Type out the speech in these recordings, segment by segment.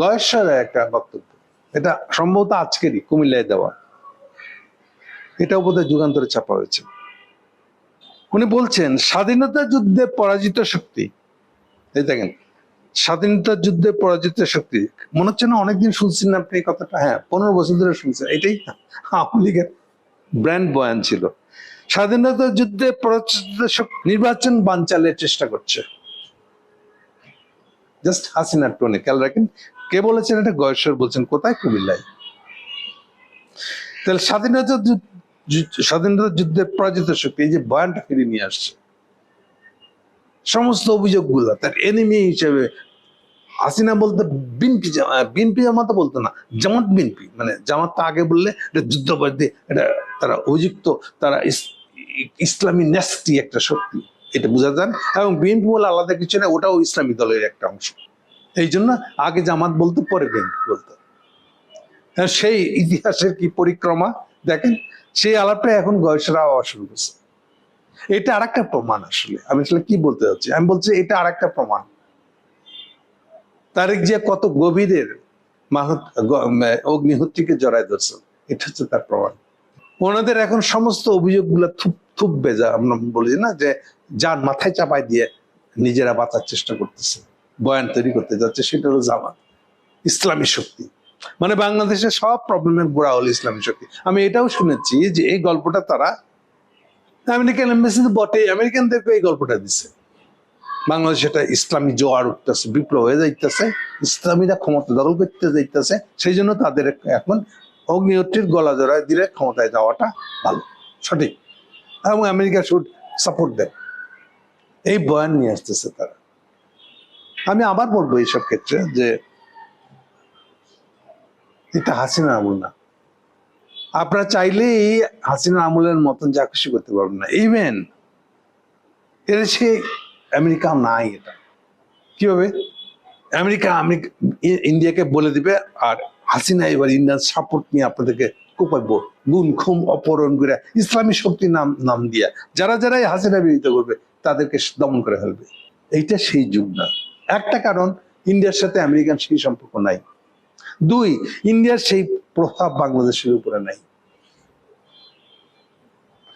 গয়েশ্বরের একটা বক্তব্য। এটা সম্ভবত আজকেরই কুমিল্লায় দেওয়া। এটা বোধহয় যুগান্তরে চাপা হয়েছে। উনি বলছেন, স্বাধীনতা যুদ্ধে পরাজিত শক্তি। এই দেখেন, স্বাধীনতা যুদ্ধে পরাজিত শক্তি। মনে হচ্ছে না অনেকদিন শুনছেন না আপনি এই কথাটা? হ্যাঁ পনেরো বছর ধরে শুনছেন। এটাই আওয়ামী লীগের ব্র্যান্ড বয়ান ছিল। স্বাধীনতা যুদ্ধে পরাজিত শক্তি নির্বাচন বানচালের চেষ্টা করছে। জাস্ট হাসিনার টোনে, খেয়াল রাখেন কে বলেছেন এটা? গয়েশ্বর বলছেন, কোথায় কুমিল্লায়? তাহলে স্বাধীনতা স্বাধীনতা যুদ্ধের পরাজিত শক্তি, এই যে বয়ানটা ফিরিয়ে নিয়ে আসছে। সমস্ত অভিযোগগুলো, তার এনিমি হিসেবে, হাসিনা বলতে বিনপি বিনপি জামাত বলতো না, জামাত বিনপি মানে জামাত আগে বললে এটা যুদ্ধবাদী এটা তারা অভিযুক্ত, তারা ইসলামী ন্যাস্টি একটা শক্তি, এটা বোঝা যান। এবং বিএনপি বলে আলাদা কিছু না, ওটাও ইসলামী দলের একটা অংশ। এই জন্য আগে জামাত বলতো পরে বিএনপি বলতো। হ্যাঁ, সেই ইতিহাসের কি পরিক্রমা? দেখেন সেই আলাপটা এখন গয়েশরা হওয়া শুরু করছে এটা আরেকটা প্রমাণ আসলে। আমি আসলে কি বলতে চাচ্ছি? আমি বলছি এটা আরেকটা প্রমাণ। তারেক যে কত গভীরের অগ্নিহোত্রীকে জড়ায় ধরছে এটা হচ্ছে তার প্রমাণ। ওনাদের এখন সমস্ত অভিযোগগুলো থুপ থুপ বেজা আমরা বলি না যে যার মাথায় চাপায় দিয়ে নিজেরা বাঁচার চেষ্টা করতেছে। বয়ান তৈরি করতে যাচ্ছে, সেটা হলো জামাত, ইসলামী শক্তি। মানে বাংলাদেশের সব প্রবলেমের গোড়া হলো ইসলামী শক্তি। আমি এটাও শুনেছি যে এই গল্পটা তারা, আমেরিকান এম্বাসি বটে আমেরিকানদেরকে এই গল্পটা দিছে। বাংলাদেশে একটা ইসলামী জোয়ার উঠতেছে, বিপ্লব হয়ে যাইতেছে, ইসলামীরা ক্ষমতা দখল করতে যাইতেছে, সেই জন্য তাদের এখন অগ্নিহত্রীর গলা জড়ায় দিলে ক্ষমতায় যাওয়াটা ভালো, সঠিক। এবং আমেরিকা শুড সাপোর্ট দেয় এই বয়ান নিয়ে আসতেছে তারা। আমি আবার বলব এইসব ক্ষেত্রে যে, এটা হাসিনা আমল না। আপনারা চাইলেই হাসিনা আমলের মতন যা খুশি করতে পারবেন না। ইভেন এটা সে আমেরিকা নাই এটা। কীভাবে? আমেরিকা আমেরিকা ই- ইন্ডিয়াকে বলে দিবে, আর হাসিনা এবার ইন্ডিয়ান সাপোর্ট নিয়ে আপনাদেরকে কোপাইব। গুম, খুম, অপহরণ করে ইসলামী শক্তি নাম নাম দিয়া। যারা যারাই হাসিনা বিরোধিতা করবে, তাদেরকে দমন করে ফেলবে। এইটা সেই যুগ না। একটা কারণ, ইন্ডিয়ার সাথে আমেরিকান সেই সম্পর্ক নাই। দুই, ইন্ডিয়ার সেই প্রভাব বাংলাদেশের উপরে নাই।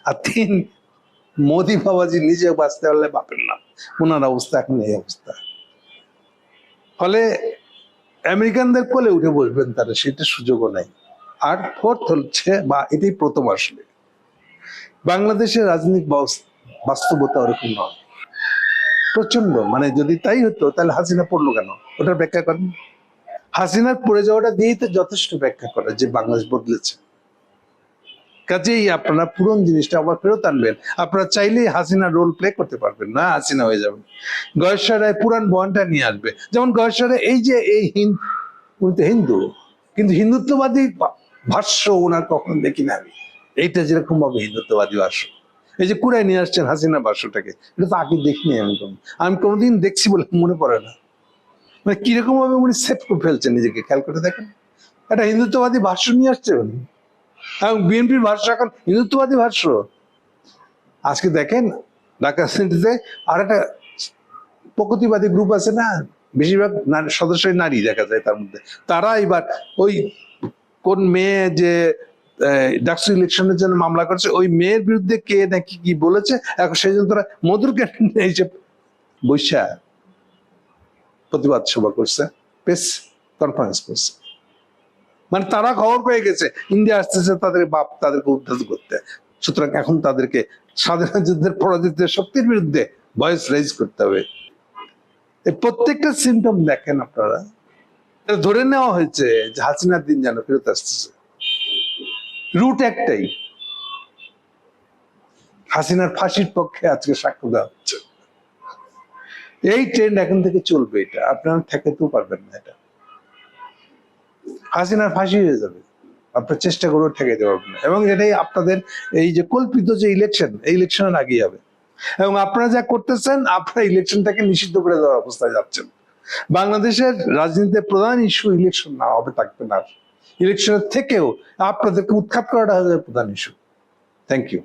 আর তিন, মোদি বাবাজি নিজে বাঁচতে পারলে বাপের নাম। ওনার অবস্থা এখন এই অবস্থা। ফলে আমেরিকানদের কোলে উঠে বসবেন তারা, সেটা সুযোগও নাই। আর ফোর্থ হচ্ছে, বা এটাই প্রথম আসলে, বাংলাদেশের রাজনৈতিক বাস্তবতা ওরকম নয়। প্রচণ্ড মানে যদি তাই হতো, তাহলে হাসিনা পড়ল কেন? ওটার ব্যাখ্যা করেন। হাসিনার পড়ে যাওয়াটা দিয়েই তো যথেষ্ট ব্যাখ্যা করে যে বাংলাদেশ বদলেছে। কাজেই আপনারা পুরন জিনিসটা আবার ফেরত আনবেন। আপনারা চাইলেই হাসিনা রোল প্লে করতে পারবেন না, হাসিনা হয়ে যাবেন। গয়েশ্বর রায় পুরান বহনটা নিয়ে আসবে। যেমন গয়েশ্বর এই যে এই হিন্দু, কিন্তু হিন্দুত্ববাদী ভাষ্য ওনার কখনো দেখি না আমি। এইটা যেরকম ভাবে হিন্দুত্ববাদী ভাষ্য। এই যে কুড়ায় নিয়ে আসছেন হাসিনা ভাষ্যটাকে এটা তো আগে দেখিনি আমি কোনো। আমি কোনোদিন দেখছি বলে মনে পড়ে না। মানে কীরকম ভাবে উনি সেট করে ফেলছেন নিজেকে, খেয়াল করে দেখেন। একটা হিন্দুত্ববাদী ভাষ্য নিয়ে আসছে উনি। এবং বিএনপির ভাষ্য এখন হিন্দুত্ববাদী ভাষ্য। আজকে দেখেন, ঢাকা সিটিতে আর একটা প্রগতিবাদী গ্রুপ আছে না, বেশিরভাগ সদস্যই নারী দেখা যায় তার মধ্যে। তারা এবার ওই কোন মেয়ে যে ইলেকশনের জন্য মামলা করছে। ওই মেয়ের বিরুদ্ধে কে নাকি কি বলেছে, এখন সেই জন্য তারা মধুর ক্যান্টিনে এসে বৈশা প্রতিবাদ সভা করছে, প্রেস কনফারেন্স করছে। মানে তারা খবর পেয়ে গেছে, ইন্ডিয়া আসতেছে তাদের বাপ তাদেরকে উদ্ধার করতে। সুতরাং এখন তাদেরকে স্বাধীনতা যুদ্ধের পরাজিত শক্তির বিরুদ্ধে ভয়েস রেজ করতে হবে। প্রত্যেকটা সিমটম দেখেন আপনারা। ধরে নেওয়া হয়েছে যে হাসিনার দিন যেন ফেরত আসতেছে। রুট একটাই। হাসিনার ফাঁসির পক্ষে আজকে সাক্ষ্য দেওয়া হচ্ছে। এই ট্রেন্ড এখন থেকে চলবে এটা। আপনারা ঠেকাতেও পারবেন না এটা। হাসিনার ফাঁসি হয়ে যাবে। আপনার চেষ্টা করেও ঠেকাইতে পারবেন না। এবং এটাই আপনাদের এই যে কল্পিত যে ইলেকশন এই ইলেকশনের আগেই যাবে এবং আপনারা যা করতেছেন, আপনারা ইলেকশনটাকে নিষিদ্ধ করে দেওয়ার অবস্থায় যাচ্ছেন। বাংলাদেশের রাজনীতিতে প্রধান ইস্যু ইলেকশন না হবে, থাকবে না ইলেকশনের থেকেও আপনাদেরকে উৎখাত করাটা প্রধান ইস্যু থ্যাংক ইউ